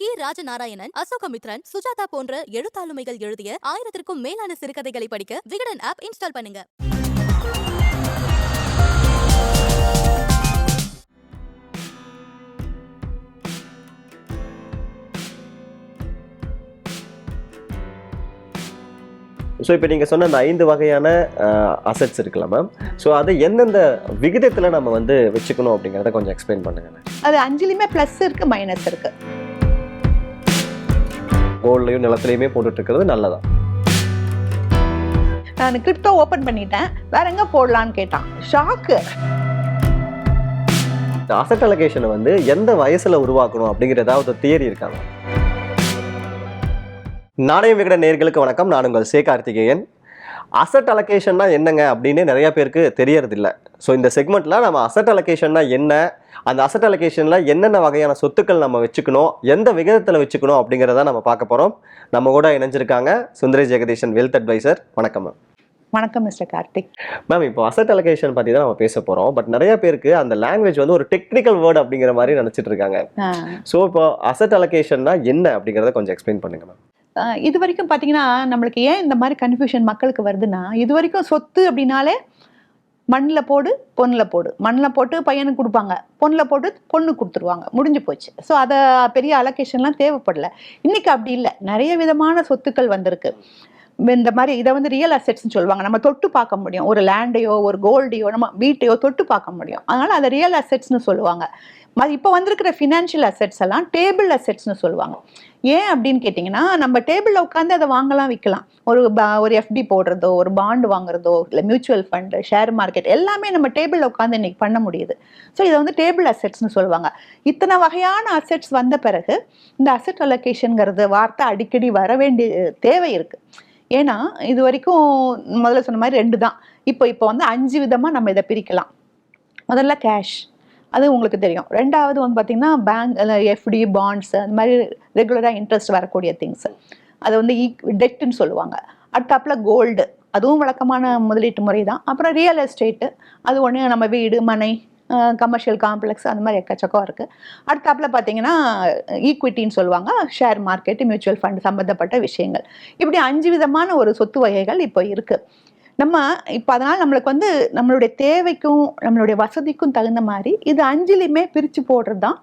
கி. ராஜநாராயணன் அசோகமித்ரன் சுஜாதா போன்ற எழுத்தாளுமைகள் எழுதிய ஆயிரத்திற்கும் மேலான சிறுகதைகளை படிக்க விகடன் ஆப் இன்ஸ்டால் பண்ணுங்க. ஸோ இப்போ நீங்கள் சொன்ன அந்த ஐந்து வகையான அசெட்ஸ் இருக்குல்ல மேம் ஸோ அதை எந்தெந்த விகிதத்தில் நம்ம வந்து வச்சுக்கணும் அப்படிங்கிறத கொஞ்சம் எக்ஸ்பிளைன் பண்ணுங்க அது அஞ்சுலையுமே ப்ளஸ் இருக்கு மைனஸ் இருக்கு. கோல்ட்லையும் நிலத்துலையுமே போட்டுட்டு இருக்கிறது நல்லதா? நான் கிரிப்டோ ஓப்பன் பண்ணிட்டேன். வேற எங்க போடலான்னு கேட்டான். ஷாக்கு இந்த அசட் அலகேஷனை வந்து எந்த வயசில் உருவாக்கணும் அப்படிங்கிற ஏதாவது தியரி இருக்காங்க நாணயம் விகட நேர்களுக்கு வணக்கம். நான் உங்கள் சே கார்த்திகேயன். அசட் அலகேஷன்னா என்னங்க அப்படின்னு நிறைய பேருக்கு தெரியறதில்ல. ஸோ இந்த செக்மெண்ட்டில் நம்ம அசட் அலகேஷன்னா என்ன? அந்த அசட் அலகேஷனில் என்னென்ன வகையான சொத்துக்கள் நம்ம வச்சுக்கணும்? எந்த விகிதத்தில் வச்சுக்கணும் அப்படிங்கிறத நம்ம பார்க்க போகிறோம் நம்ம கூட இணைஞ்சிருக்காங்க சுந்தரி ஜெகதீஷன் வெல்த் அட்வைசர் வணக்கம் மேம் வணக்கம் மிஸ்டர் கார்த்திக். மேம் இப்போ அசட் அலகேஷன் பற்றி தான் நம்ம பேச போகிறோம் பட் நிறைய பேருக்கு அந்த லாங்குவேஜ் வந்து ஒரு டெக்னிக்கல் வேர்ட் அப்படிங்கிற மாதிரி நினச்சிட்டு இருக்காங்க. ஸோ இப்போ அசட் அலகேஷன்னா என்ன அப்படிங்கிறத கொஞ்சம் எக்ஸ்பிளைன் பண்ணுங்க மேம் இது வரைக்கும் பார்த்தீங்கன்னா நம்மளுக்கு ஏன் இந்த மாதிரி கன்ஃபியூஷன் மக்களுக்கு வருதுன்னா இது வரைக்கும் சொத்து அப்படின்னாலே மண்ணில் போடு பொண்ணில் போடு. மண்ணில் போட்டு பையனுக்கு கொடுப்பாங்க. பொண்ணில் போட்டு பொண்ணு கொடுத்துருவாங்க. முடிஞ்சு போச்சு. ஸோ அதை பெரிய அலோகேஷன்லாம் தேவைப்படல. இன்னைக்கு அப்படி இல்லை. நிறைய விதமான சொத்துக்கள் வந்திருக்கு. இந்த மாதிரி இதை வந்து ரியல் அசெட்ஸ்னு சொல்லுவாங்க. நம்ம தொட்டு பார்க்க முடியும். ஒரு லேண்டையோ ஒரு கோல்டையோ நம்ம வீட்டையோ தொட்டு பார்க்க முடியும். அதனால் அதை ரியல் அசெட்ஸ்னு சொல்லுவாங்க. இப்போ வந்திருக்கிற ஃபினான்ஷியல் அசெட்ஸ் எல்லாம் டேபிள் அசெட்ஸ்னு சொல்லுவாங்க. ஏன் அப்படின்னு கேட்டிங்கன்னா நம்ம டேபிளில் உட்காந்து அதை வாங்கலாம் விற்கலாம் ஒரு ஒரு எஃப்டி போடுறதோ ஒரு பாண்டு வாங்குறதோ இல்லை மியூச்சுவல் ஃபண்டு ஷேர் மார்க்கெட் எல்லாமே நம்ம டேபிளில் உட்காந்து இன்றைக்கி பண்ண முடியுது. ஸோ இதை வந்து டேபிள் அசெட்ஸ்னு சொல்லுவாங்க. இத்தனை வகையான அசெட்ஸ் வந்த பிறகு இந்த அசெட் அலோகேஷனுங்கிறது வார்த்தை அடிக்கடி வர வேண்டிய தேவை இருக்குது ஏன்னா இது வரைக்கும் முதல்ல சொன்ன மாதிரி ரெண்டு தான். இப்போ இப்போ வந்து அஞ்சு விதமாக நம்ம இதை பிரிக்கலாம். முதல்ல கேஷ் அது உங்களுக்கு தெரியும். ரெண்டாவது வந்து பார்த்தீங்கன்னா பேங்க் எஃப்டி பாண்ட்ஸ் அந்த மாதிரி ரெகுலராக இன்ட்ரெஸ்ட் வரக்கூடிய திங்ஸ் அது வந்து e, டெட்டுன்னு சொல்லுவாங்க. அடுத்தாப்புல கோல்டு அதுவும் வழக்கமான முதலீட்டு முறை தான். அப்புறம் ரியல் எஸ்டேட்டு அது ஒன்று நம்ம வீடு மனை கமர்ஷியல் காம்ப்ளெக்ஸ் அந்த மாதிரி எக்கச்சக்கம் இருக்குது அடுத்தாப்புல பார்த்தீங்கன்னா ஈக்விட்டின்னு சொல்லுவாங்க. ஷேர் மார்க்கெட்டு மியூச்சுவல் ஃபண்ட் சம்மந்தப்பட்ட விஷயங்கள். இப்படி அஞ்சு விதமான ஒரு சொத்து வகைகள் இப்போ இருக்குது நம்ம இப்போ அதனால் நம்மளுக்கு வந்து நம்மளுடைய தேவைக்கும் நம்மளுடைய வசதிக்கும் தகுந்த மாதிரி இது அஞ்சுலையுமே பிரித்து போடுறது தான்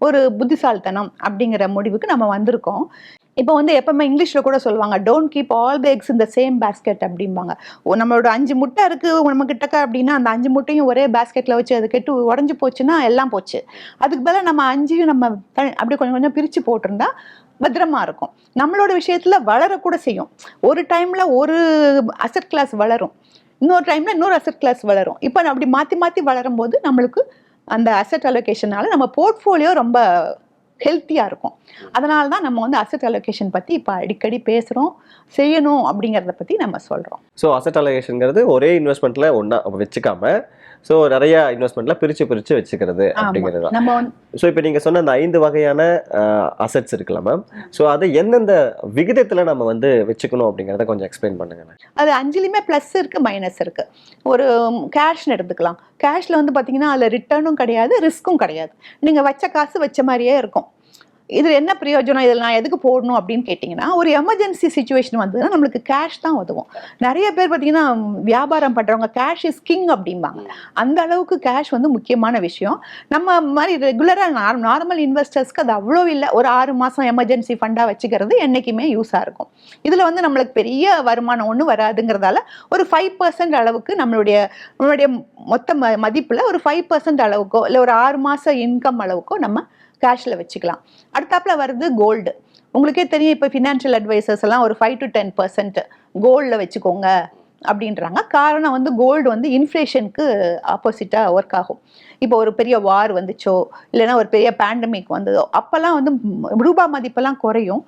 ஒரு புத்திசாலித்தனம் அப்படிங்கிற முடிவுக்கு நம்ம வந்திருக்கோம். இப்போ வந்து எப்பவுமே இங்கிலீஷில் கூட சொல்லுவாங்க don't keep all the eggs இந்த சேம் பேஸ்கெட் அப்படிம்பாங்க. நம்மளோட அஞ்சு முட்டை இருக்குது நம்ம கிட்டக்க அப்படின்னா அந்த அஞ்சு முட்டையும் ஒரே பேஸ்கெட்டில் வச்சு அது கெட்டு உடஞ்சி போச்சுன்னா எல்லாம் போச்சு. அதுக்கு பதிலாக நம்ம அஞ்சையும் நம்ம அப்படியே கொஞ்சம் கொஞ்சம் பிரித்து போட்டிருந்தா பத்திரமா இருக்கும். நம்மளோட விஷயத்துல வளரக்கூட செய்யும். ஒரு டைம்ல ஒரு அசட் கிளாஸ் வளரும். இன்னொரு டைம்ல இன்னொரு அசட் கிளாஸ் வளரும். இப்போ அப்படி மாத்தி மாத்தி வளரும் போது நம்மளுக்கு அந்த அசட் அலோகேஷனால நம்ம போர்ட்ஃபோலியோ ரொம்ப ஹெல்த்தியாக இருக்கும். அதனால தான் நம்ம வந்து அசட் அலோகேஷன் பற்றி இப்போ அடிக்கடி பேசுகிறோம் செய்யணும் அப்படிங்கிறத பற்றி நம்ம சொல்கிறோம் ஸோ அசட் அலோகேஷனுங்கிறது ஒரே இன்வெஸ்ட்மெண்ட்டில் ஒன்றா வச்சுக்காம ஸோ நிறைய இன்வெஸ்ட்மெண்ட்டில் பிரித்து பிரித்து வச்சுக்கிறது அப்படிங்கிறது ஸோ இப்போ நீங்கள் சொன்ன அந்த ஐந்து வகையான அசெட்ஸ் இருக்குல்ல மேம் ஸோ அதை எந்தெந்த விகிதத்தில் நம்ம வந்து வச்சுக்கணும் அப்படிங்கிறத கொஞ்சம் எக்ஸ்பிளைன் பண்ணுங்க அது அஞ்சுலையுமே ப்ளஸ் இருக்குது மைனஸ் இருக்குது ஒரு கேஷ்னு எடுத்துக்கலாம். கேஷில் வந்து பார்த்தீங்கன்னா அதில் ரிட்டர்னும் கிடையாது ரிஸ்க்கும் கிடையாது. நீங்கள் வச்ச காசு வச்ச மாதிரியே இருக்கும். இதில் என்ன பிரயோஜனம்? இதில் நான் எதுக்கு போடணும் அப்படின்னு கேட்டிங்கன்னா ஒரு எமர்ஜென்சி சுச்சுவேஷன் வந்ததுன்னா நம்மளுக்கு கேஷ் தான் உதவும். நிறைய பேர் பார்த்தீங்கன்னா வியாபாரம் பண்ணுறவங்க கேஷ் இஸ் கிங் அப்படிம்பாங்க. அந்த அளவுக்கு கேஷ் வந்து முக்கியமான விஷயம். நம்ம மாதிரி ரெகுலராக நார்மல் இன்வெஸ்டர்ஸ்க்கு அது அவ்வளோ இல்லை. ஒரு ஆறு மாதம் எமர்ஜென்சி ஃபண்டாக வச்சுக்கிறது என்றைக்குமே யூஸாக இருக்கும். இதில் வந்து நம்மளுக்கு பெரிய வருமானம் ஒன்றும் வராதுங்கிறதால ஒரு ஃபைவ் பர்சன்ட் அளவுக்கு நம்மளுடைய நம்மளுடைய மொத்த மதிப்பில் ஒரு ஃபைவ் பர்சன்ட் அளவுக்கோ இல்லை ஒரு ஆறு மாத இன்கம் அளவுக்கோ நம்ம கேஷில் வச்சுக்கலாம். அடுத்தாப்புல வருது கோல்டு உங்களுக்கே தெரியும் இப்போ ஃபினான்ஷியல் அட்வைசர்ஸ் எல்லாம் ஒரு ஃபைவ் டு டென் பர்சன்ட் கோல்டில் வச்சுக்கோங்க அப்படின்றாங்க. காரணம் வந்து கோல்டு வந்து இன்ஃப்ளேஷனுக்கு ஆப்போசிட்டாக ஒர்க் ஆகும். இப்போ ஒரு பெரிய வார் வந்துச்சோ இல்லைன்னா ஒரு பெரிய பேண்டமிக் வந்ததோ அப்போல்லாம் வந்து ரூபா மதிப்பெல்லாம் குறையும்.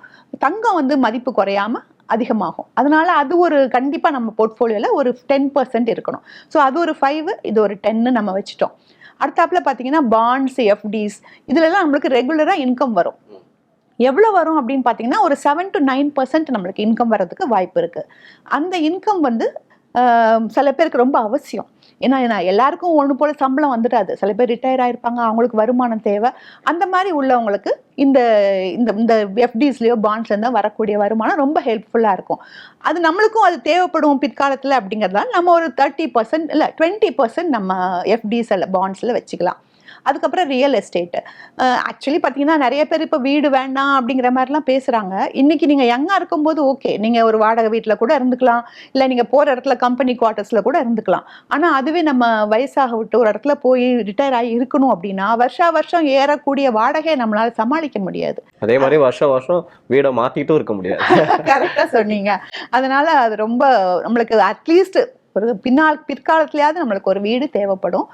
தங்கம் வந்து மதிப்பு குறையாமல் அதிகமாகும். அதனால அது ஒரு கண்டிப்பாக நம்ம போர்ட்ஃபோலியோவில் ஒரு டென் பர்சன்ட் இருக்கணும். ஸோ அது ஒரு ஃபைவ் இது ஒரு டென்னு நம்ம வச்சுட்டோம். அடுத்தாப்புல பார்த்தீங்கன்னா பாண்ட்ஸ் எஃப்டிஸ் இதுலலாம் நம்மளுக்கு ரெகுலராக இன்கம் வரும். எவ்வளோ வரும் அப்படின்னு பார்த்தீங்கன்னா ஒரு செவன் டு நைன் பர்சன்ட் நம்மளுக்கு இன்கம் வர்றதுக்கு வாய்ப்பு இருக்குது அந்த இன்கம் வந்து சில பேருக்கு ரொம்ப அவசியம். ஏன்னா நான் எல்லாருக்கும் ஒன்று போல சம்பளம் வந்துடாது. சில பேர் ரிட்டையர் ஆயிருப்பாங்க அவங்களுக்கு வருமானம் தேவை. அந்த மாதிரி உள்ளவங்களுக்கு இந்த இந்த இந்த எஃப்டிஸ்லேயோ பாண்ட்ஸ்லேருந்து வரக்கூடிய வருமானம் ரொம்ப ஹெல்ப்ஃபுல்லாக இருக்கும். அது நம்மளுக்கும் அது தேவைப்படும் பிற்காலத்தில் அப்படிங்கிறதால நம்ம ஒரு தேர்ட்டி பர்சன்ட் இல்லை டுவெண்ட்டி பர்சன்ட் நம்ம எஃப்டிஸ் பாண்ட்ஸில் வச்சுக்கலாம். அதுக்கப்புறம் ரியல் எஸ்டேட்டு ஆக்சுவலி பார்த்தீங்கன்னா நிறைய பேர் இப்போ வீடு வேண்டாம் அப்படிங்கிற மாதிரிலாம் பேசுகிறாங்க இன்னைக்கு நீங்கள் யங்காக இருக்கும்போது ஓகே நீங்கள் ஒரு வாடகை வீட்டில் கூட இருந்துக்கலாம். இல்லை நீங்கள் போகிற இடத்துல கம்பெனி குவார்ட்டர்ஸில் கூட இருந்துக்கலாம். ஆனால் அதுவே நம்ம வயசாக விட்டு ஒரு இடத்துல போய் ரிட்டையர் ஆகி இருக்கணும் அப்படின்னா வருஷா வருஷம் ஏறக்கூடிய வாடகையை நம்மளால சமாளிக்க முடியாது. அதே மாதிரி வருஷம் வருஷம் வீடை மாத்திட்டும் இருக்க முடியாது. கரெக்டாக சொன்னீங்க. அதனால அது ரொம்ப நம்மளுக்கு அட்லீஸ்ட் ஒரு பின்னால் பிற்காலத்துலயாவது நம்மளுக்கு ஒரு வீடு தேவைப்படும்.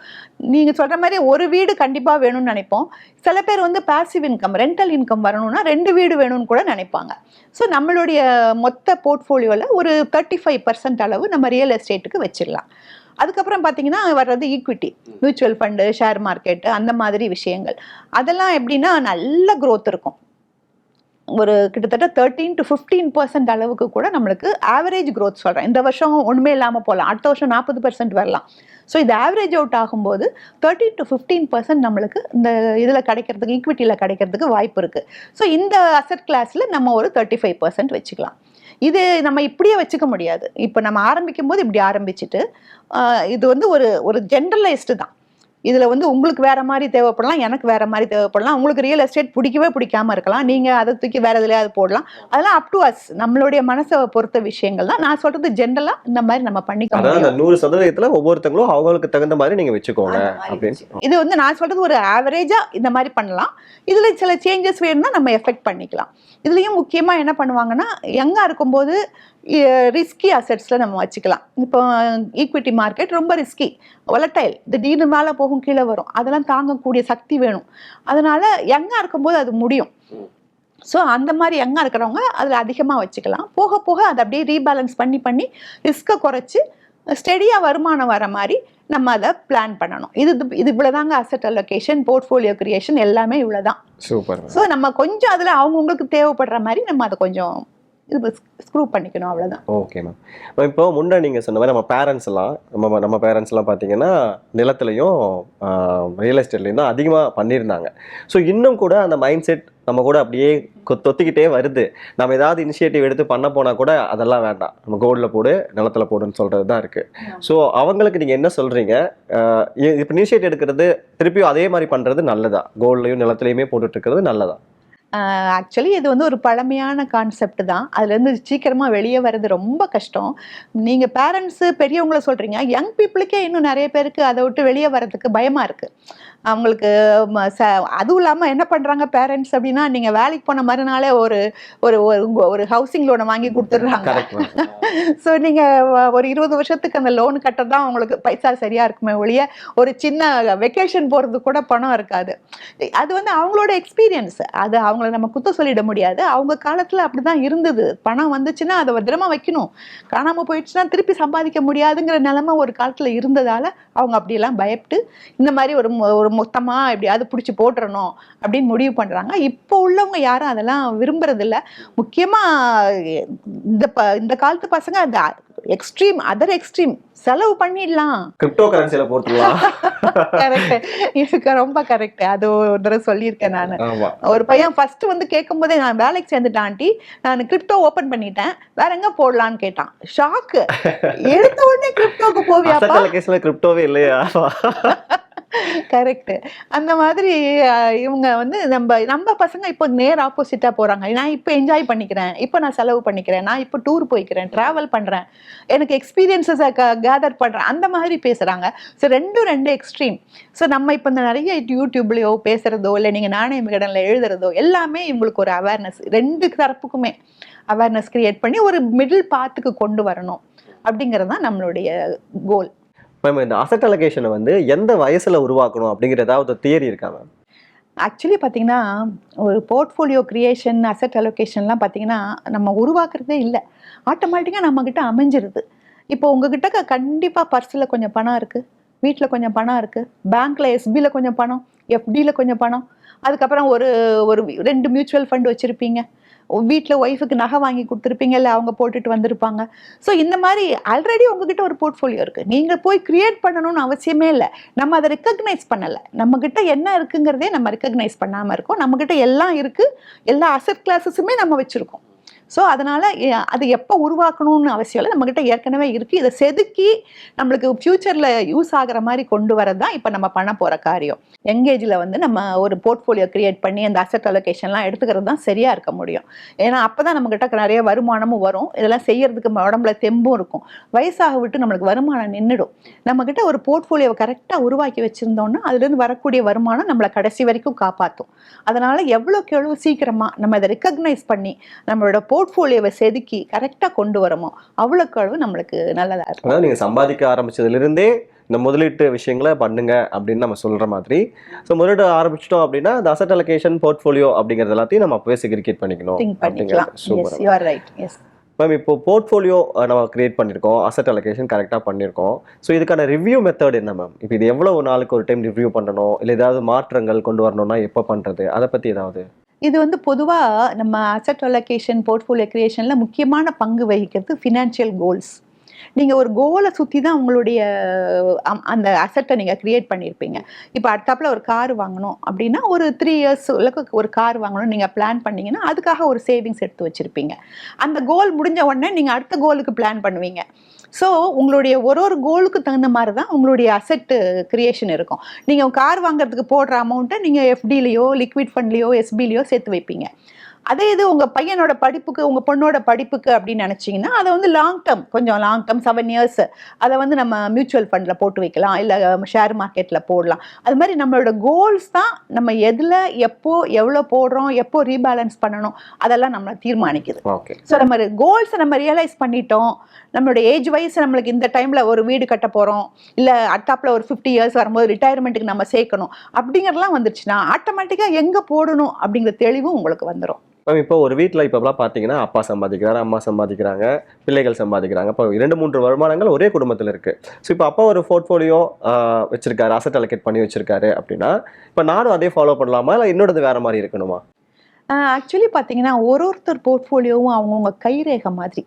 நீங்க சொல்ற மாதிரி ஒரு வீடு கண்டிப்பா வேணும்னு நினைப்போம். சில பேர் வந்து பாசிவ் இன்கம் ரெண்டல் இன்கம் வரணும்னா ரெண்டு வீடு வேணும்னு கூட நினைப்பாங்க. ஸோ நம்மளுடைய மொத்த போர்ட்ஃபோலியோவில் ஒரு தேர்ட்டி ஃபைவ் பர்சன்ட் அளவு நம்ம ரியல் எஸ்டேட்டுக்கு வச்சிடலாம். அதுக்கப்புறம் பார்த்தீங்கன்னா வர்றது equity mutual fund share market அந்த மாதிரி விஷயங்கள். அதெல்லாம் எப்படின்னா நல்ல க்ரோத் இருக்கும். ஒரு கிட்டத்தட்ட தேர்ட்டீன் டு ஃபிஃப்டீன் பர்சன்ட் அளவுக்கு கூட நம்மளுக்கு ஆவரேஜ் க்ரோத் சொல்கிறேன் இந்த வருஷம் ஒன்றுமே இல்லாமல் போகலாம். அடுத்த வருஷம் நாற்பது பர்சன்ட் வரலாம். ஸோ இது ஆவரேஜ் அவுட் ஆகும்போது தேர்ட்டீன் டு ஃபிஃப்டீன் பர்சன்ட் நம்மளுக்கு இந்த இதில் கிடைக்கிறதுக்கு ஈக்விட்டியில் கிடைக்கிறதுக்கு வாய்ப்பு இருக்குது ஸோ இந்த அசட் கிளாஸில் நம்ம ஒரு தேர்ட்டி ஃபைவ் பர்சன்ட் வச்சுக்கலாம். இது நம்ம இப்படியே வச்சுக்க முடியாது. இப்போ நம்ம ஆரம்பிக்கும் போது இப்படி ஆரம்பிச்சுட்டு இது வந்து ஒரு ஒரு ஜென்ரலைஸ்டு தான். இதில் வந்து உங்களுக்கு வேற மாதிரி தேவைப்படலாம் எனக்கு வேற மாதிரி தேவைப்படலாம். உங்களுக்கு ரியல் எஸ்டேட் பிடிக்கவே பிடிக்காம இருக்கலாம். நீங்கள் அதை தூக்கி வேற எதுலையாவது போடலாம். அதெல்லாம் அப் டு அஸ் நம்மளுடைய மனசை பொறுத்த விஷயங்கள் தான். நான் சொல்றது ஜென்ரலாக இந்த மாதிரி நம்ம பண்ணிக்க அதாவது முடியும் அந்த நூறு சதவீதத்துல ஒவ்வொருத்தங்களும் அவங்களுக்கு தகுந்த மாதிரி நீங்க வச்சுக்கோங்க. இது வந்து நான் சொல்றது ஒரு ஆவரேஜா இந்த மாதிரி பண்ணலாம். இதுல சில சேஞ்சஸ் வேணும்னா நம்ம எஃபெக்ட் பண்ணிக்கலாம். இதுலயும் முக்கியமா என்ன பண்ணுவாங்கன்னா யங்கா இருக்கும்போது ரிஸ்கி அசெட்ஸ்ல நம்ம வச்சுக்கலாம். இப்போ ஈக்விட்டி மார்க்கெட் ரொம்ப ரிஸ்கி ஒலட்டைல் திடீர்னு மேலே போகும் கீழே வரும். அதெல்லாம் தாங்கக்கூடிய சக்தி வேணும். அதனால யங்கா இருக்கும்போது அது முடியும். ஸோ அந்த மாதிரி யங்கா இருக்கிறவங்க அதில் அதிகமாக வச்சுக்கலாம். போக போக அதை அப்படியே ரீபேலன்ஸ் பண்ணி பண்ணி ரிஸ்க்கை குறைச்சி ஸ்டெடியாக வருமானம் வர மாதிரி நம்ம அதை பிளான் பண்ணணும். இது இது இவ்வளோதாங்க அசட் அலோகேஷன் போர்ட்ஃபோலியோ கிரியேஷன் எல்லாமே இவ்வளோதான் சூப்பர் ஸோ நம்ம கொஞ்சம் அதில் அவங்கவுங்களுக்கு தேவைப்படுற மாதிரி நம்ம அதை கொஞ்சம் இது ஸ்க்ரூ பண்ணிக்கணும் அவ்வளோதான் ஓகே மேம் இப்போ முன்னே நீங்கள் சொன்ன மாதிரி நம்ம பேரண்ட்ஸ் எல்லாம் நம்ம நம்ம பேரண்ட்ஸ் எல்லாம் பார்த்தீங்கன்னா நிலத்துலையும் ரியல் எஸ்டேட்லையும் தான் அதிகமாக பண்ணியிருந்தாங்க. ஸோ இன்னும் கூட அந்த மைண்ட் செட் நம்ம கூட அப்படியே தொத்திக்கிட்டே வருது. நம்ம ஏதாவது இனிஷியேட்டிவ் எடுத்து பண்ண போனால் கூட அதெல்லாம் வேண்டாம். நம்ம கோல்டில் போடு நிலத்துல போடுன்னு சொல்கிறது தான் இருக்குது ஸோ அவங்களுக்கு நீங்கள் என்ன சொல்கிறீங்க இப்போ இனிஷியேட் எடுக்கிறது திருப்பியும் அதே மாதிரி பண்ணுறது நல்லதா? கோல்ட்லையும் நிலத்துலையுமே போட்டுட்டு இருக்கிறது நல்லதா? ஆக்சுவலி இது வந்து ஒரு பழமையான கான்செப்ட் தான். அதுலேருந்து சீக்கிரமாக வெளியே வர்றது ரொம்ப கஷ்டம். நீங்கள் பேரண்ட்ஸு பெரியவங்கள சொல்கிறீங்க யங் பீப்புளுக்கே இன்னும் நிறைய பேருக்கு அதை விட்டு வெளியே வர்றதுக்கு பயமாக இருக்குது அவங்களுக்கு ச அதுவும் இல்லாமல் என்ன பண்ணுறாங்க பேரண்ட்ஸ் அப்படின்னா நீங்கள் வேலைக்கு போன மறுநாளே ஒரு ஒரு ஒரு- ஒரு ஹவுசிங் லோனை வாங்கி கொடுத்துட்றாங்க. ஸோ நீங்கள் ஒரு இருபது வருஷத்துக்கு அந்த லோன் கட்டதான் தான் உங்களுக்கு பைசா சரியாக இருக்குமே ஒழிய ஒரு சின்ன வெக்கேஷன் போகிறது கூட பணம் இருக்காது. அது வந்து அவங்களோட எக்ஸ்பீரியன்ஸ் அது அவங்கள நம்ம குத்த சொல்லிட முடியாது. அவங்க காலத்தில் அப்படி தான் இருந்தது. பணம் வந்துச்சுன்னா அதை பத்திரமா வைக்கணும். காணாமல் போயிடுச்சுன்னா திருப்பி சம்பாதிக்க முடியாதுங்கிற நிலைமை ஒரு காலத்தில் இருந்ததால் அவங்க அப்படியெல்லாம் பயப்பட்டு இந்த மாதிரி ஒரு மொ- ஒரு மொத்தமாக எப்படியாவது பிடிச்சி போட்டுறணும் அப்படின்னு முடிவு பண்ணுறாங்க இப்போ உள்ளவங்க யாரும் அதெல்லாம் விரும்புறதில்ல. முக்கியமாக இந்த ப இந்த காலத்து பசங்க அந்த எக்ஸ்ட்ரீம் அதர் எக்ஸ்ட்ரீம் செலவு பண்ணிடலாம். கிரிப்டோ கரன்சியில் போட்டுருலாம் கரெக்ட் எனக்கு ரொம்ப கரெக்ட் அது ஒரு தடவை சொல்லியிருக்கேன் நான். ஒரு பையன் ஃபர்ஸ்ட் வந்து கேட்கும் போதே நான் வேலைக்கு சேர்ந்துட்டேன் ஆண்டி. நான் கிரிப்டோ ஓபன் பண்ணிட்டேன். வேற எங்க போடலான்னு கேட்டான். ஷாக்கு எடுத்த உடனே கிரிப்டோக்கு அசட் அலோகேஷனில் கிரிப்டோவே இல்லையா? கரெக்ட் அந்த மாதிரி இவங்க வந்து நம்ம நம்ம பசங்க இப்போ நேர் ஆப்போசிட்டா போறாங்க. நான் இப்போ என்ஜாய் பண்ணிக்கிறேன். இப்போ நான் செலவு பண்ணிக்கிறேன். நான் இப்போ டூர் போய்க்கிறேன். டிராவல் பண்றேன். எனக்கு எக்ஸ்பீரியன்சஸை கேதர் பண்றேன். அந்த மாதிரி பேசுறாங்க. ஸோ ரெண்டும் ரெண்டு எக்ஸ்ட்ரீம் ஸோ நம்ம இப்போ இந்த நிறைய யூடியூப்லயோ பேசுறதோ இல்லை நீங்க நாணய விகடனில் எழுதுறதோ எல்லாமே இவங்களுக்கு ஒரு அவேர்னஸ் ரெண்டு தரப்புக்குமே அவேர்னஸ் கிரியேட் பண்ணி ஒரு மிடில் பாத்துக்கு கொண்டு வரணும். அப்படிங்கிறது தான் நம்மளுடைய கோல் மேம் இந்த அசட் அலகேஷனை வந்து எந்த வயசில் உருவாக்கணும் அப்படிங்கிற ஏதாவது தியரி இருக்கா மேம் ஆக்சுவலி பார்த்தீங்கன்னா ஒரு போர்ட்ஃபோலியோ கிரியேஷன் அசட் அலோகேஷன்லாம் பார்த்தீங்கன்னா நம்ம உருவாக்குறதே இல்லை. ஆட்டோமேட்டிக்காக நம்மக்கிட்ட அமைஞ்சிருது. இப்போ உங்ககிட்ட கண்டிப்பாக பர்ஸில் கொஞ்சம் பணம் இருக்குது வீட்டில் கொஞ்சம் பணம் இருக்குது பேங்க்கில் எஸ்பியில் கொஞ்சம் பணம். எஃப்டியில் கொஞ்சம் பணம். அதுக்கப்புறம் ஒரு ஒரு ரெண்டு மியூச்சுவல் ஃபண்ட் வச்சுருப்பீங்க. வீட்டில் ஒய்ஃபுக்கு நகை வாங்கி கொடுத்துருப்பீங்க இல்லை அவங்க போட்டுட்டு வந்திருப்பாங்க. ஸோ இந்த மாதிரி ஆல்ரெடி உங்ககிட்ட ஒரு போர்ட்ஃபோலியோ இருக்குது நீங்கள் போய் க்ரியேட் பண்ணணும்னு அவசியமே இல்லை. நம்ம அதை ரெக்கக்னைஸ் பண்ணலை. நம்மக்கிட்ட என்ன இருக்குங்கிறதே நம்ம ரெக்கக்னைஸ் பண்ணாமல் இருக்கோம். நம்மக்கிட்ட எல்லாம் இருக்குது எல்லா அசட் கிளாஸஸுமே நம்ம வச்சுருக்கோம். ஸோ அதனால் அது எப்போ உருவாக்கணும்னு அவசியம் இல்லை. நம்மக்கிட்ட ஏற்கனவே இருக்குது இதை செதுக்கி நம்மளுக்கு ஃப்யூச்சரில் யூஸ் ஆகிற மாதிரி கொண்டு வரது தான் இப்போ நம்ம பண்ண போகிற காரியம். எங்கேஜில் வந்து நம்ம ஒரு போர்ட்ஃபோலியோ க்ரியேட் பண்ணி அந்த அசட் அலோகேஷன்லாம் எடுத்துக்கிறது தான் சரியாக இருக்க முடியும். ஏன்னா அப்போ தான் நம்மக்கிட்ட நிறைய வருமானமும் வரும். இதெல்லாம் செய்கிறதுக்கு உடம்புல தெம்பும் இருக்கும். வயசாக விட்டு நம்மளுக்கு வருமானம் நின்றுடும் நம்மக்கிட்ட ஒரு போர்ட்ஃபோலியோவை கரெக்டாக உருவாக்கி வச்சுருந்தோம்னா அதுலேருந்து வரக்கூடிய வருமானம் நம்மளை கடைசி வரைக்கும் காப்பாற்றும் அதனால் எவ்வளோக்கு எவ்வளோ சீக்கிரமாக நம்ம இதை ரெக்கக்னைஸ் பண்ணி நம்மளோட போ போர்ட்ஃபோலியோவை செதுக்கி கரெக்டாக கொண்டு வரமோ அவ்வளோக்கு அளவு நம்மளுக்கு நல்லதாக இருக்கும். அதாவது நீங்கள் சம்பாதிக்க ஆரம்பிச்சதுலேருந்தே இந்த முதலீட்டு விஷயங்களை பண்ணுங்க அப்படின்னு நம்ம சொல்ற மாதிரி. ஸோ முதலீடு ஆரம்பிச்சிட்டோம் அப்படின்னா இந்த அசட் அலோகேஷன் போர்ட்ஃபோலியோ அப்படிங்கிறது எல்லாத்தையும் நம்ம அப்பவே செக்ரிகேட் பண்ணிக்கணும். எஸ் மேம் இப்போ போர்ட்ஃபோலியோ நம்ம கிரியேட் பண்ணியிருக்கோம் அசட் அலோகேஷன் கரெக்டாக பண்ணியிருக்கோம் ஸோ இதுக்கான ரிவ்யூ மெத்தட் என்ன மேம் இப்போ இது எவ்வளவு நாளுக்கு ஒரு டைம் ரிவ்யூ பண்ணணும்? இல்லை ஏதாவது மாற்றங்கள் கொண்டு வரணும்னா எப்போ பண்ணுறது அதை பற்றி ஏதாவது? இது வந்து பொதுவாக நம்ம அசட் அலோகேஷன் போர்ட்ஃபோலியோ கிரியேஷனில் முக்கியமான பங்கு வகிக்கிறது ஃபினான்ஷியல் கோல்ஸ் நீங்கள் ஒரு கோலை சுற்றி தான் உங்களுடைய அம், அந்த அசட்டை நீங்கள் க்ரியேட் பண்ணியிருப்பீங்க இப்போ அடுத்தாப்புல ஒரு கார் வாங்கணும் அப்படின்னா ஒரு த்ரீ இயர்ஸ் ஒரு கார் வாங்கணும் நீங்கள் பிளான் பண்ணிங்கன்னா அதுக்காக ஒரு சேவிங்ஸ் எடுத்து வச்சுருப்பீங்க. அந்த கோல் முடிஞ்ச உடனே நீங்கள் அடுத்த கோலுக்கு பிளான் பண்ணுவீங்க. ஸோ உங்களுடைய ஒரு ஒரு கோலுக்கு தகுந்த மாதிரி தான் உங்களுடைய அசெட் கிரியேஷன் இருக்கும். நீங்கள் கார் வாங்குறதுக்கு போடுற அமௌண்ட்டை நீங்கள் எஃப்டிலேயோ லிக்விட் ஃபண்ட்லேயோ எஸ்பிலேயோ சேர்த்து வைப்பீங்க. அதே இது உங்கள் பையனோட படிப்புக்கு உங்கள் பொண்ணோட படிப்புக்கு அப்படின்னு நினச்சிங்கன்னா அதை வந்து லாங் டேர்ம் கொஞ்சம் லாங் டேர்ம் செவன் இயர்ஸ் அதை வந்து நம்ம மியூச்சுவல் ஃபண்டில் போட்டு வைக்கலாம். இல்லை ஷேர் மார்க்கெட்டில் போடலாம். அது மாதிரி நம்மளோட கோல்ஸ் தான் நம்ம எதில் எப்போ எவ்வளோ போடுறோம் எப்போ ரீபேலன்ஸ் பண்ணணும் அதெல்லாம் நம்மளை தீர்மானிக்குது. ஓகே ஸோ நம்ம கோல்ஸை நம்ம ரியலைஸ் பண்ணிட்டோம். நம்மளோட ஏஜ் வைஸ் நம்மளுக்கு இந்த டைமில் ஒரு வீடு கட்ட போகிறோம் இல்லை அட்டாப்பில் ஒரு ஃபிஃப்டி இயர்ஸ் வரும்போது ரிட்டையர்மெண்ட்டுக்கு நம்ம சேர்க்கணும். அப்படிங்கிறதெல்லாம் வந்துருச்சுன்னா ஆட்டோமேட்டிக்காக எங்கே போடணும் அப்படிங்கிற தெளிவும் உங்களுக்கு வந்துடும் மேம் இப்போ ஒரு வீட்டில் இப்போலாம் பார்த்தீங்கன்னா அப்பா சம்பாதிக்கிறாரு அம்மா சம்பாதிக்கிறாங்க பிள்ளைகள் சம்பாதிக்கிறாங்க. இப்போ இரண்டு மூன்று வருமானங்கள் ஒரே குடும்பத்தில் இருக்குது ஸோ இப்போ அப்பா ஒரு போர்ட்ஃபோலியோ வச்சுருக்காரு அசட் அலோகேட் பண்ணி வச்சுருக்காரு அப்படின்னா இப்போ நானும் அதே ஃபாலோ பண்ணலாமா? இல்லை என்னோடது வேறு மாதிரி இருக்கணுமா? ஆக்சுவலி பார்த்தீங்கன்னா ஒரு ஒருத்தர் போர்ட்ஃபோலியோவும் அவங்கவுங்க கைரேகை மாதிரி.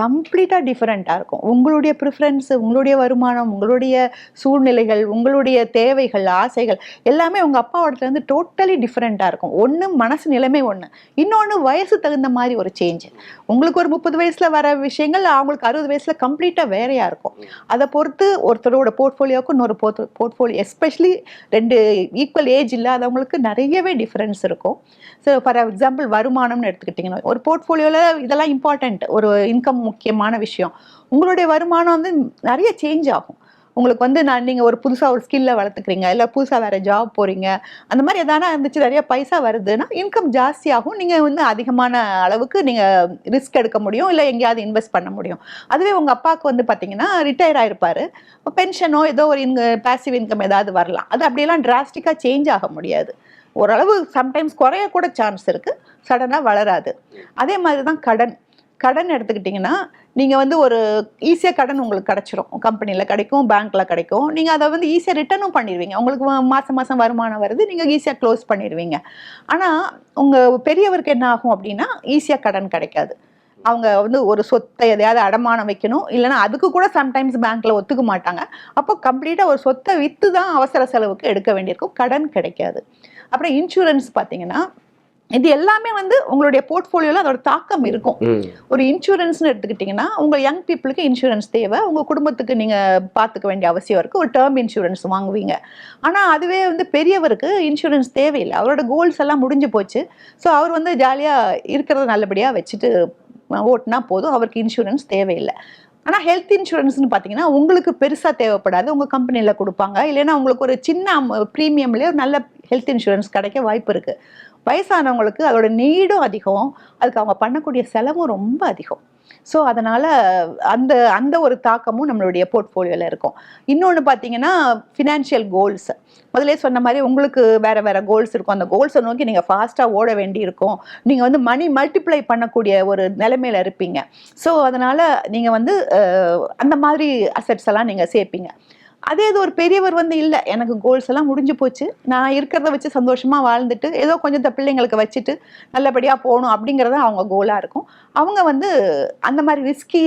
கம்ப்ளீட்டாக டிஃப்ரெண்ட்டாக இருக்கும். உங்களுடைய ப்ரிஃபரன்ஸு உங்களுடைய வருமானம் உங்களுடைய சூழ்நிலைகள் உங்களுடைய தேவைகள் ஆசைகள் எல்லாமே உங்கள் அப்பாவோடத்துலேருந்து டோட்டலி டிஃப்ரெண்ட்டாக இருக்கும். ஒன்று மனசு நிலைமை ஒன்று இன்னொன்று வயசு தகுந்த மாதிரி ஒரு சேஞ்ச் உங்களுக்கு ஒரு முப்பது வயசில் வர விஷயங்கள் அவங்களுக்கு அறுபது வயசில் கம்ப்ளீட்டாக வேறையாக இருக்கும். அதை பொறுத்து ஒருத்தரோட போர்ட்ஃபோலியோவுக்கு இன்னொரு போர்ட் போர்ட்ஃபோலியோ எஸ்பெஷலி ரெண்டு ஈக்குவல் ஏஜ் இல்லாதவங்களுக்கு நிறையவே டிஃப்ரென்ஸ் இருக்கும். ஸோ ஃபார் எக்ஸாம்பிள் வருமானம்னு எடுத்துக்கிட்டிங்கன்னா ஒரு போர்ட்ஃபோலியோவில் இதெல்லாம் இம்பார்ட்டண்ட் ஒரு இன்கம் முக்கியமான விஷயம். உங்களுடைய வருமானம் வந்து நிறைய சேஞ்ச் ஆகும். உங்களுக்கு வந்து நான் நீங்கள் ஒரு புதுசாக ஒரு ஸ்கில்ல வளர்த்துக்கிறீங்க இல்லை புதுசாக வேறு ஜாப் போகிறீங்க அந்த மாதிரி எதனா இருந்துச்சு நிறைய பைசா வருதுன்னா இன்கம் ஜாஸ்தியாகும் நீங்கள் வந்து அதிகமான அளவுக்கு நீங்கள் ரிஸ்க் எடுக்க முடியும் இல்லை எங்கேயாவது இன்வெஸ்ட் பண்ண முடியும். அதுவே உங்கள் அப்பாவுக்கு வந்து பார்த்தீங்கன்னா ரிட்டையர் ஆகிருப்பார் பென்ஷனோ ஏதோ ஒரு இன்க பேசிவ் இன்கம் ஏதாவது வரலாம். அது அப்படியெல்லாம் டிராஸ்டிக்காக சேஞ்ச் ஆக முடியாது. ஓரளவு சம்டைம்ஸ் குறைய கூட சான்ஸ் இருக்குது சடனாக வளராது. அதே மாதிரி தான் கடன். கடன் எடுத்துக்கிட்டிங்கன்னா நீங்கள் வந்து ஒரு ஈஸியாக கடன் உங்களுக்கு கிடச்சிரும். கம்பெனியில் கிடைக்கும் பேங்க்கில் கிடைக்கும். நீங்கள் அதை வந்து ஈஸியாக ரிட்டர்னும் பண்ணிடுவீங்க. உங்களுக்கு மாதம் மாதம் வருமானம் வருது நீங்கள் ஈஸியாக க்ளோஸ் பண்ணிடுவீங்க. ஆனால் உங்கள் பெரியவருக்கு என்ன ஆகும் அப்படின்னா ஈஸியாக கடன் கிடைக்காது. அவங்க வந்து ஒரு சொத்தை எதையாவது அடமானம் வைக்கணும். இல்லைன்னா அதுக்கு கூட சம்டைம்ஸ் பேங்க்கில் ஒத்துக்க மாட்டாங்க. அப்போ கம்ப்ளீட்டாக ஒரு சொத்தை விற்று தான் அவசர செலவுக்கு எடுக்க வேண்டியிருக்கும். கடன் கிடைக்காது. அப்புறம் இன்சூரன்ஸ் பார்த்தீங்கன்னா இது எல்லாமே வந்து உங்களுடைய போர்ட்ஃபோலியோவில் அதோட தாக்கம் இருக்கும். ஒரு இன்சூரன்ஸ்னு எடுத்துக்கிட்டிங்கன்னா உங்கள் யங் பீப்புளுக்கு இன்சூரன்ஸ் தேவை. உங்கள் குடும்பத்துக்கு நீங்கள் பார்த்துக்க வேண்டிய அவசியம் இருக்குது ஒரு டேர்ம் இன்சூரன்ஸ் வாங்குவீங்க. ஆனால் அதுவே வந்து பெரியவருக்கு இன்சூரன்ஸ் தேவையில்லை. அவரோட கோல்ஸ் எல்லாம் முடிஞ்சு போச்சு. ஸோ அவர் வந்து ஜாலியாக இருக்கிறத நல்லபடியாக வச்சுட்டு ஓட்டினா போதும். அவருக்கு இன்சூரன்ஸ் தேவையில்லை. ஆனால் ஹெல்த் இன்சூரன்ஸ்னு பார்த்தீங்கன்னா உங்களுக்கு பெருசாக தேவைப்படாது. உங்கள் கம்பெனியில் கொடுப்பாங்க. இல்லைன்னா உங்களுக்கு ஒரு சின்ன ப்ரீமியம்லேயே ஒரு நல்ல ஹெல்த் இன்சூரன்ஸ் கிடைக்க வாய்ப்பு இருக்குது வயசானவங்களுக்கு அதோட நீடும் அதிகம். அதுக்கு அவங்க பண்ணக்கூடிய செலவும் ரொம்ப அதிகம். ஸோ அதனால் அந்த அந்த ஒரு தாக்கமும் நம்மளுடைய போர்ட்ஃபோலியோவில் இருக்கும். இன்னொன்று பார்த்தீங்கன்னா ஃபினான்ஷியல் கோல்ஸ் முதலே சொன்ன மாதிரி உங்களுக்கு வேறு வேறு கோல்ஸ் இருக்கும். அந்த கோல்ஸை நோக்கி நீங்கள் ஃபாஸ்ட்டாக ஓட வேண்டி இருக்கும் நீங்கள் வந்து மணி மல்டிப்ளை பண்ணக்கூடிய ஒரு நிலைமையில இருப்பீங்க. ஸோ அதனால் நீங்கள் வந்து அந்த மாதிரி அசெட்ஸ் எல்லாம் நீங்கள் சேர்ப்பீங்க. அதே இது ஒரு பெரியவர் வந்து இல்லை. எனக்கு கோல்ஸ் எல்லாம் முடிஞ்சு போச்சு. நான் இருக்கிறத வச்சு சந்தோஷமாக வாழ்ந்துட்டு ஏதோ கொஞ்சம் பிள்ளைங்களுக்கு வச்சுட்டு நல்லபடியாக போகணும் அப்படிங்கிறது அவங்க கோலாக இருக்கும். அவங்க வந்து அந்த மாதிரி ரிஸ்கி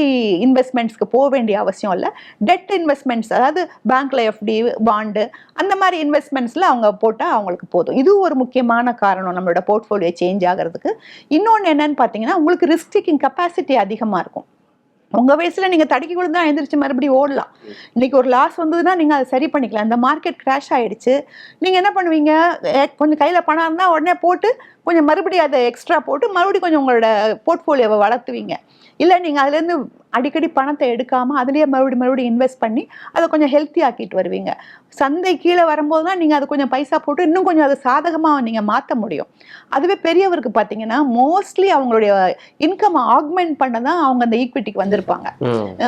இன்வெஸ்ட்மெண்ட்ஸ்க்கு போக வேண்டிய அவசியம் இல்லை. டெட் இன்வெஸ்ட்மெண்ட்ஸ் அதாவது பேங்க்ல எஃப்டி பாண்டு அந்த மாதிரி இன்வெஸ்ட்மெண்ட்ஸில் அவங்க போட்டால் அவங்களுக்கு போதும். இது ஒரு முக்கியமான காரணம் நம்மளோட போர்ட்ஃபோலியோ சேஞ்ச் ஆகிறதுக்கு. இன்னொன்று என்னன்னு பார்த்தீங்கன்னா உங்களுக்கு ரிஸ்க் டேக்கிங் கெப்பாசிட்டி அதிகமாக இருக்கும். உங்க வயசுல நீங்க தடுக்கி விழுந்தா எந்திரிச்சு மறுபடியும் ஓடலாம். இன்னைக்கு ஒரு லாஸ் வந்ததுன்னா நீங்க அதை சரி பண்ணிக்கலாம். இந்த மார்க்கெட் கிராஷ் ஆயிடுச்சு. நீங்க என்ன பண்ணுவீங்க? கொஞ்சம் கையில பணம் இருந்தா உடனே போட்டு கொஞ்சம் மறுபடியும் அதை எக்ஸ்ட்ரா போட்டு மறுபடியும் கொஞ்சம் உங்களோட போர்ட்ஃபோலியோவை வளர்த்துவீங்க. இல்லை நீங்கள் அதுலேருந்து அடிக்கடி பணத்தை எடுக்காம அதுலேயே மறுபடியும் மறுபடியும் இன்வெஸ்ட் பண்ணி அதை கொஞ்சம் ஹெல்த்தி ஆக்கிட்டு வருவீங்க. சந்தை கீழே வரும்போது தான் நீங்கள் அது கொஞ்சம் பைசா போட்டு இன்னும் கொஞ்சம் அதை சாதகமாக நீங்கள் மாற்ற முடியும். அதுவே பெரியவருக்கு பார்த்தீங்கன்னா மோஸ்ட்லி அவங்களுடைய இன்கம் ஆக்மெண்ட் பண்ண தான் அவங்க அந்த ஈக்விட்டிக்கு வந்திருப்பாங்க.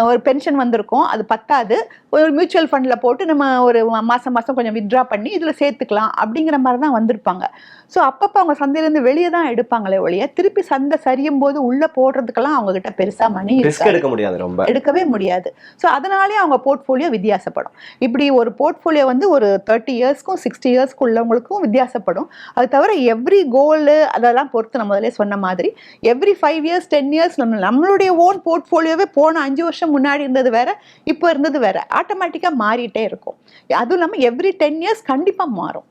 ஒரு பென்ஷன் வந்திருக்கும் அது பத்தாது. ஒரு மியூச்சுவல் ஃபண்டில் போட்டு நம்ம ஒரு மாதம் மாதம் கொஞ்சம் வித்ட்ரா பண்ணி இதில் சேர்த்துக்கலாம் அப்படிங்கிற மாதிரி தான் வந்திருப்பாங்க. ஸோ அப்பப்போ அவங்க சந்தையிலேருந்து வெளியே தான் எடுப்பாங்களே ஒழிய திருப்பி சந்தை சரியும் போது உள்ளே போடுறதுக்கெல்லாம் அவங்க கிட்ட பெருசாக மணி எடுக்க முடியாது ரொம்ப. எடுக்கவே முடியாது. ஸோ அதனாலே அவங்க போர்ட்ஃபோலியோ வித்தியாசப்படும். இப்படி ஒரு போர்ட்ஃபோலியோ வந்து ஒரு தேர்ட்டி இயர்ஸ்க்கும் சிக்ஸ்டி இயர்ஸ்க்கும் உள்ளவங்களுக்கும் வித்தியாசப்படும். அது தவிர எவ்ரி கோலு அதெல்லாம் பொறுத்து நம்ம முதல்ல சொன்ன மாதிரி every five years ten years நம்ம நம்மளுடைய ஓன் போர்ட்ஃபோலியோவே போன அஞ்சு வருஷம் முன்னாடி இருந்தது வேற இப்போ இருந்தது வேற. ஆட்டோமேட்டிக்காக மாறிட்டே இருக்கும். அதுவும் இல்லாமல் எவ்ரி டென் இயர்ஸ் கண்டிப்பாக மாறும்.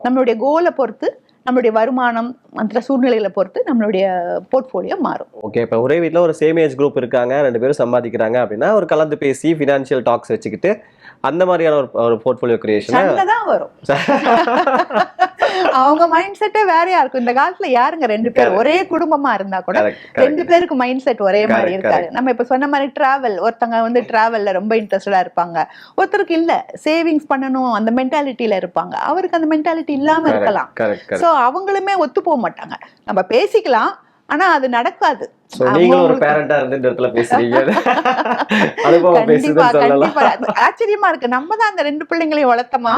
நம்மளுடைய கோலை பொறுத்து நம்மளுடைய வருமானம் மற்ற சூழ்நிலைகளை பொறுத்து நம்மளுடைய போர்ட்ஃபோலியோ மாறும். ஓகே இப்போ ஒரே வீட்டில் ஒரு சேம் ஏஜ் குரூப் இருக்காங்க ரெண்டு பேரும் சம்பாதிக்கிறாங்க அப்படின்னா ஒரு கலந்து பேசி ஃபினான்ஷியல் டாக்ஸ் வச்சுக்கிட்டு அந்த மாதிரியான ஒரு ஒரு போர்ட்ஃபோலியோ கிரியேஷனை தான் வரும். அவங்க மைண்ட் செட்டே வேறையா இருக்கும்? இந்த காலத்துல யாருங்க? ரெண்டு பேர் ஒரே குடும்பமா இருந்தா கூட ரெண்டு பேருக்கு மைண்ட் செட் ஒரே மாதிரி இருக்காது. நம்ம இப்ப சொன்ன மாதிரி டிராவல் ஒருத்தங்க வந்து டிராவல்ல ரொம்ப இன்ட்ரெஸ்டடா இருப்பாங்க. ஒருத்தருக்கு இல்ல சேவிங்ஸ் பண்ணணும் அந்த மென்டாலிட்டியில இருப்பாங்க. அவருக்கு அந்த மென்டாலிட்டி இல்லாம இருக்கலாம். சோ அவங்களுமே ஒத்து போக மாட்டாங்க நம்ம பேசிக்கலாம் ஆனா அது நடக்காது. ஆச்சரியமா இருக்கு. நம்ம தான் அந்த ரெண்டு பிள்ளைங்களையும் வளர்த்தமா?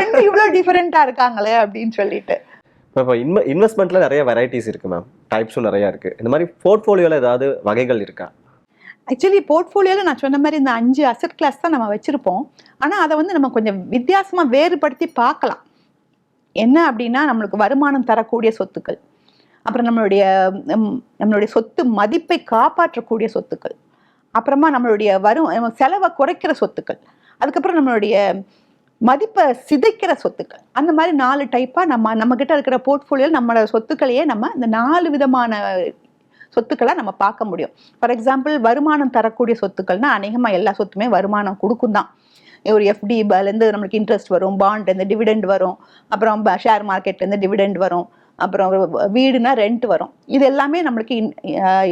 ரெண்டு இவ்வளவு டிஃபரெண்டா இருக்காங்களே அப்படின்னு சொல்லிட்டு. இப்போ இன்வெ இன்வெஸ்ட்மெண்ட்ல நிறைய வெரைட்டிஸ் இருக்கு மேம் டைப்ஸும் நிறைய இருக்கு. இந்த மாதிரி போர்ட்ஃபோலியோல ஏதாவது வகைகள் இருக்கா? ஆக்சுவலி போர்ட்ஃபோலியோவில் நான் சொன்ன மாதிரி இந்த அஞ்சு அசட் கிளாஸ் தான் நம்ம வச்சுருப்போம். ஆனால் அதை வந்து நம்ம கொஞ்சம் வித்தியாசமாக வேறுபடுத்தி பார்க்கலாம். என்ன அப்படின்னா நம்மளுக்கு வருமானம் தரக்கூடிய சொத்துக்கள். அப்புறம் நம்மளுடைய நம்மளுடைய சொத்து மதிப்பை காப்பாற்றக்கூடிய சொத்துக்கள். அப்புறமா நம்மளுடைய வரும் செலவை குறைக்கிற சொத்துக்கள். அதுக்கப்புறம் நம்மளுடைய மதிப்பை சிதைக்கிற சொத்துக்கள். அந்த மாதிரி நாலு டைப்பாக நம்ம நம்மக்கிட்ட இருக்கிற போர்ட்ஃபோலியோவில் நம்மளோட சொத்துக்களையே நம்ம இந்த நாலு விதமான சொத்துக்களை நம்ம பார்க்க முடியும். ஃபார் எக்ஸாம்பிள் வருமானம் தரக்கூடிய சொத்துக்கள்னா அநேகமாக எல்லா சொத்துமே வருமானம் கொடுக்கும் தான். ஒரு எஃப்டி இருந்து நம்மளுக்கு இன்ட்ரெஸ்ட் வரும் பாண்ட்லேருந்து டிவிடெண்ட் வரும் அப்புறம் ஷேர் மார்க்கெட்லேருந்து டிவிடெண்ட் வரும் அப்புறம் வீடுனா ரெண்ட் வரும். இது எல்லாமே நம்மளுக்கு இன்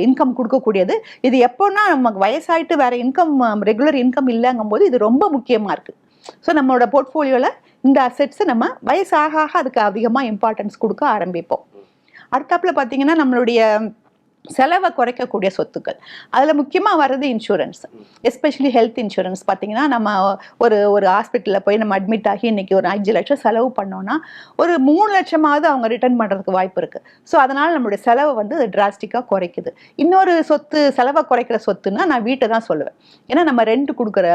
இன்கம் கொடுக்கக்கூடியது. இது எப்போன்னா நமக்கு வயசாயிட்டு வேறு இன்கம் ரெகுலர் இன்கம் இல்லைங்கும் போது இது ரொம்ப முக்கியமாக இருக்குது ஸோ நம்மளோட போர்ட்ஃபோலியோவில் இந்த அசெட்ஸை நம்ம வயசாக ஆக அதுக்கு அதிகமாக இம்பார்ட்டன்ஸ் கொடுக்க ஆரம்பிப்போம். அடுத்தாப்பில் பார்த்தீங்கன்னா நம்மளுடைய செலவை குறைக்கக்கூடிய சொத்துக்கள். அதில் முக்கியமாக வர்றது இன்சூரன்ஸ் எஸ்பெஷலி ஹெல்த் இன்சூரன்ஸ் பார்த்தீங்கன்னா நம்ம ஒரு ஒரு ஹாஸ்பிட்டலில் போய் நம்ம அட்மிட் ஆகி இன்றைக்கி ஒரு அஞ்சு லட்சம் செலவு பண்ணோன்னா ஒரு மூணு லட்சமாவது அவங்க ரிட்டர்ன் பண்ணுறதுக்கு வாய்ப்பு இருக்குது ஸோ அதனால் நம்மளுடைய செலவை வந்து டிராஸ்டிக்காக குறைக்குது. இன்னொரு சொத்து செலவை குறைக்கிற சொத்துன்னா நான் வீட்டை தான் சொல்லுவேன். ஏன்னா நம்ம ரெண்ட் கொடுக்குற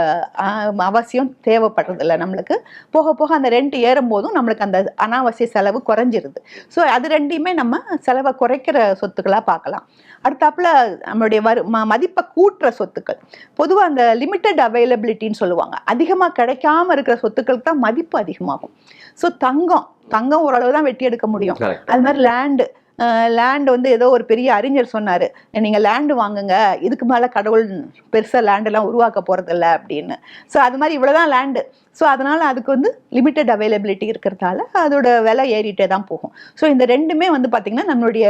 அவசியம் தேவைப்படுறதில்ல நம்மளுக்கு. போக போக அந்த ரெண்ட் ஏறும் போதும் நம்மளுக்கு அந்த அனாவசிய செலவு குறைஞ்சிருது. ஸோ அது ரெண்டையுமே நம்ம செலவை குறைக்கிற சொத்துக்களாக பார்க்கலாம். அடுத்தாப்புல நம்மளுடைய வரு மதிப்பை கூட்டுற சொத்துக்கள். பொதுவாக அந்த லிமிட்டட் அவைலபிலிட்டின்னு சொல்லுவாங்க. அதிகமாக கிடைக்காம இருக்கிற சொத்துக்களுக்கு தான் மதிப்பு அதிகமாகும். ஸோ தங்கம். தங்கம் ஓரளவு தான் வெட்டி எடுக்க முடியும். அது மாதிரி லேண்டு லேண்ட் வந்து ஏதோ ஒரு பெரிய அறிஞர் சொன்னார். நீங்கள் லேண்டு வாங்குங்க இதுக்கு மேலே கடவுள் பெருசாக லேண்டெல்லாம் உருவாக்க போகிறதில்ல அப்படின்னு. ஸோ அது மாதிரி இவ்வளோ தான் லேண்டு ஸோ அதனால் அதுக்கு வந்து லிமிட்டட் அவைலபிலிட்டி இருக்கிறதால அதோட விலை ஏறிட்டே தான் போகும். ஸோ இந்த ரெண்டுமே வந்து பார்த்திங்கன்னா நம்மளுடைய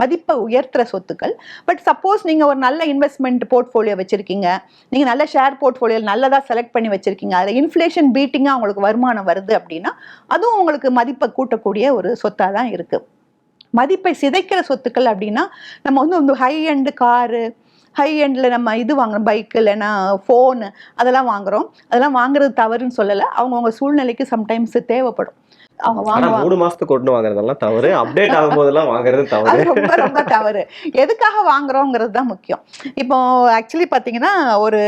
மதிப்பை உயர்த்துற சொத்துக்கள். பட் சப்போஸ் நீங்கள் ஒரு நல்ல இன்வெஸ்ட்மெண்ட் போர்ட்ஃபோலியோ வச்சுருக்கீங்க. நீங்கள் நல்ல ஷேர் போர்ட்ஃபோலியோ நல்லதாக செலக்ட் பண்ணி வச்சுருக்கீங்க. அதில் இன்ஃப்ளேஷன் பீட்டிங்காக உங்களுக்கு வருமானம் வருது அப்படின்னா அதுவும் உங்களுக்கு மதிப்பை கூட்டக்கூடிய ஒரு சொத்தாக தான் இருக்குது மதிப்பை சிதைக்கிற சொத்துக்கள் அப்படின்னா நம்ம வந்து இந்த ஹை எண்டு காரு ஹை எண்டில் நம்ம இது வாங்குறோம் பைக்கு இல்லைன்னா ஃபோனு அதெல்லாம் வாங்குறோம். அதெல்லாம் வாங்குறது தவறுன்னு சொல்லலை. அவங்கவுங்க சூழ்நிலைக்கு சம்டைம்ஸ் தேவைப்படும். அவங்க வாங்குவாங்க மூணு மாசத்துக்கு கொண்டு வாங்குறதெல்லாம் தவறு. அப்டேட் ஆகும் போதெல்லாம் வாங்குறது தவறு ரொம்ப ரொம்ப தவறு. எதுக்காக வாங்குறோங்கிறது தான் முக்கியம். இப்போ ஆக்சுவலி பார்த்தீங்கன்னா ஒரு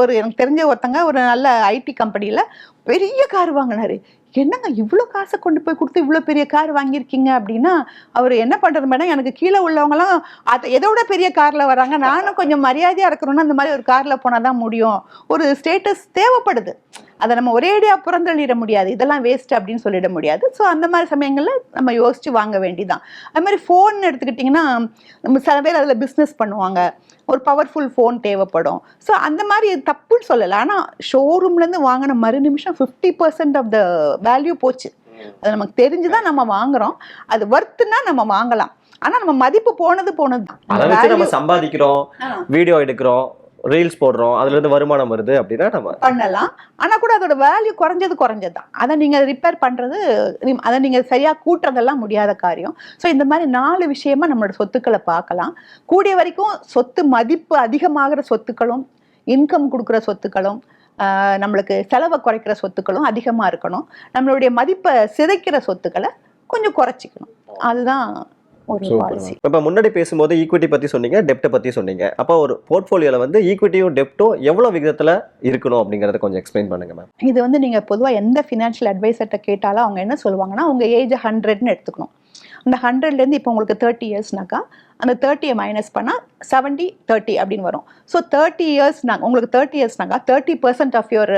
ஒரு எனக்கு தெரிஞ்ச ஒருத்தங்க ஒரு நல்ல ஐடி கம்பெனியில் பெரிய கார் வாங்கினாரு. என்னங்க இவ்வளோ காசை கொண்டு போய் கொடுத்து இவ்வளோ பெரிய கார் வாங்கியிருக்கீங்க அப்படின்னா அவர் என்ன பண்ணுறது மேடம் எனக்கு கீழே உள்ளவங்களாம் அது எதை விட பெரிய காரில் வராங்க நானும் கொஞ்சம் மரியாதையாக இருக்கிறோன்னா அந்த மாதிரி ஒரு காரில் போனால் தான் முடியும். ஒரு ஸ்டேட்டஸ் தேவைப்படுது. அதை நம்ம ஒரேடியாக புறந்தள்ளிட முடியாது. இதெல்லாம் வேஸ்ட் அப்படின்னு சொல்லிட முடியாது. ஸோ அந்த மாதிரி சமயங்களில் நம்ம யோசித்து வாங்க வேண்டிதான் அது மாதிரி ஃபோன் எடுத்துக்கிட்டிங்கன்னா நம்ம சில பேர் அதில் பிஸ்னஸ் பண்ணுவாங்க. ஒரு பவர்ஃபுல் ஃபோன் தேவைப்படும். ஸோ அந்த மாதிரி தப்புன்னு சொல்லலை. ஆனால் ஷோரூம்லேருந்து வாங்கின மறு நிமிஷம் fifty percent of the value போச்சு. அது நமக்கு தெரிஞ்சுதான் நம்ம வாங்குறோம். அது ஒர்த்துனா நம்ம வாங்கலாம். ஆனால் நம்ம மதிப்பு போனது போனது அதை வச்சு நம்ம தான் சம்பாதிக்கிறோம் வீடியோ எடுக்கிறோம் ரீல்ஸ் போடுறோம் அதுல இருந்து வருமானம் வருது அப்படின்னா நம்ம பண்ணலாம். ஆனா கூட அதோட வேல்யூ குறைஞ்சது குறைஞ்சதுதான். அதை நீங்க ரிப்பேர் பண்றது அதை நீங்க சரியா கூட்டுறதெல்லாம் முடியாத காரியம். ஸோ இந்த மாதிரி நாலு விஷயமா நம்மளோட சொத்துக்களை பார்க்கலாம். கூடிய வரைக்கும் சொத்து மதிப்பு அதிகமாகிற சொத்துக்களும் இன்கம் கொடுக்குற சொத்துக்களும் நம்மளுக்கு செலவை குறைக்கிற சொத்துக்களும் அதிகமாக இருக்கணும். நம்மளுடைய மதிப்பை சிதைக்கிற சொத்துக்களை கொஞ்சம் குறைச்சிக்கணும். அதுதான் ஒரு பாலிசி இப்ப முன்னாடி பேசும்போது ஈக்விட்டி பத்தி சொன்னீங்க டெப்ட்டை பத்தி சொன்னீங்க. அப்போ ஒரு போர்ட்ஃபோலியோல வந்து ஈக்விட்டியும் டெப்ட்டும் எவ்வளவு விகிதத்துல இருக்கணும் அப்படிங்கறத கொஞ்சம் எக்ஸ்பிளைன் பண்ணுங்க மேம் இது வந்து நீங்கள் பொதுவாக எந்த ஃபினான்ஷியல் அட்வைசர்கிட்ட கேட்டாலும் அவங்க என்ன சொல்லுவாங்கன்னா உங்கள் ஏஜ் ஹண்ட்ரட்னு எடுத்துக்கணும். அந்த ஹண்ட்ரட்லேருந்து இப்போ உங்களுக்கு தேர்ட்டி இயர்ஸ்னாக்கா அந்த தேர்ட்டியை மைனஸ் பண்ணால் செவன்ட்டி தேர்ட்டி அப்படின்னு வரும். ஸோ தேர்ட்டி இயர்ஸ்னாங்க உங்களுக்கு thirty இயர்ஸ்னாக்கா thirty percent of your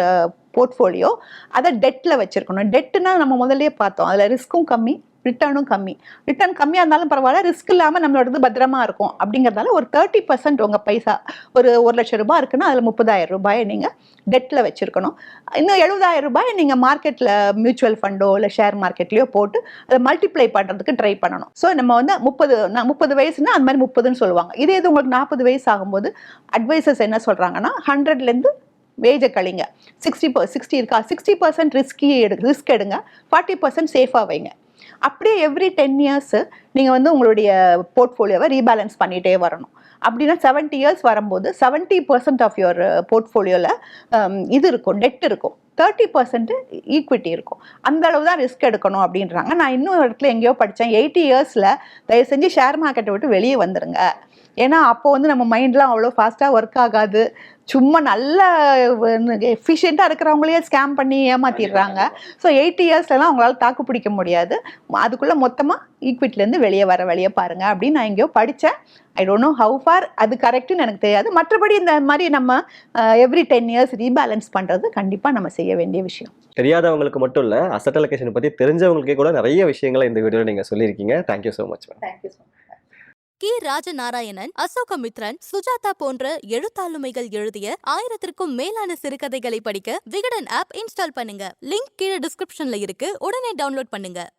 portfolio அதை டெட்டில் வச்சுருக்கணும். டெட்டுனா நம்ம முதல்லயே பார்த்தோம். அதில் ரிஸ்க்கும் கம்மி ரிட்டர்னும் கம்மி. ரிட்டர்ன் கம்மியாக இருந்தாலும் பரவாயில்ல ரிஸ்க் இல்லாமல் நம்மளோடது பத்திரமா இருக்கும். அப்படிங்கிறதால ஒரு தேர்ட்டி பர்சன்ட் உங்கள் பைசா ஒரு ஒரு லட்சம் ரூபாய் இருக்குன்னா அதில் முப்பதாயிரம் ரூபாயை நீங்கள் டெட்டில் வச்சுருக்கணும். இன்னும் எழுபதாயிரம் ரூபாய் நீங்கள் மார்க்கெட்டில் மியூச்சுவல் ஃபண்டோ இல்லை ஷேர் மார்க்கெட்லேயோ போட்டு அதை மல்டிப்ளை பண்ணுறதுக்கு ட்ரை பண்ணணும். ஸோ நம்ம வந்து முப்பது நான் முப்பது வயசுனா அந்த மாதிரி முப்பதுன்னு சொல்லுவாங்க. இதே இது உங்களுக்கு நாற்பது வயசு ஆகும்போது அட்வைசர்ஸ் என்ன சொல்கிறாங்கன்னா ஹண்ட்ரட்லேருந்து வேஜை கழிங்க. சிக்ஸ்டி பர் சிக்ஸ்டி இருக்கா? சிக்ஸ்டி பர்சன்ட் ரிஸ்கி எடு ரிஸ்க் எடுங்க. ஃபார்ட்டி பர்சன்ட் சேஃபாக வைங்க. அப்படியே எவ்ரி டென் இயர்ஸ் நீங்கள் வந்து உங்களுடைய போர்ட்ஃபோலியோவை ரீபேலன்ஸ் பண்ணிகிட்டே வரணும். அப்படின்னா செவன்ட்டி இயர்ஸ் வரும்போது செவன்ட்டி பர்சன்ட் ஆஃப் யுவர் போர்ட்ஃபோலியோவில் இது இருக்கும் டெட் இருக்கும். தேர்ட்டி பர்சன்ட் ஈக்விட்டி இருக்கும். அந்த அளவு தான் ரிஸ்க் எடுக்கணும் அப்படின்றாங்க. நான் இன்னும் இடத்துல எங்கேயோ படித்தேன் எயிட்டி இயர்ஸில் தயவு செஞ்சு ஷேர் மார்க்கெட்டை விட்டு வெளியே வந்துருங்க. ஏன்னா அப்போ வந்து நம்ம மைண்ட்லாம் அவ்வளோ ஃபாஸ்ட்டாக ஒர்க் ஆகாது. சும்மா நல்ல எஃபிஷியண்ட்டாக இருக்கிறவங்களையே ஸ்கேம் பண்ணி ஏமாத்திடுறாங்க. ஸோ எயிட்டி இயர்ஸ்லலாம் அவங்களால தாக்கு பிடிக்க முடியாது. அதுக்குள்ளே மொத்தமாக ஈக்விட்டிலேருந்து வெளியே வர வழியை பாருங்க அப்படின்னு நான் எங்கேயோ படித்தேன் I don't know how far அது கரெக்டுன்னு எனக்கு தெரியாது. மற்றபடி இந்த மாதிரி நம்ம எவ்ரி டென் இயர்ஸ் ரீபேலன்ஸ் பண்ணுறது கண்டிப்பாக நம்ம செய்ய வேண்டிய விஷயம். தெரியாதவங்களுக்கு மட்டும் இல்ல அசட் அலோகேஷன் பத்தி தெரிஞ்சவங்களுக்கே கூட நிறைய விஷயங்களை இந்த வீடியோல நீங்க சொல்லியிருக்கீங்க. Thank you so much ma'am thank you so K. Rajanarayanan Ashokamitran Sujatha போன்ற எழுத்தாளுமைகள் எழுதிய ஆயிரத்திற்கும் மேலான சிறுகதைகளை படிக்க விகடன் ஆப் இன்ஸ்டால் பண்ணுங்க. லிங்க் கீழே டிஸ்கிரிப்ஷன்ல இருக்கு. உடனே டவுன்லோட் பண்ணுங்க.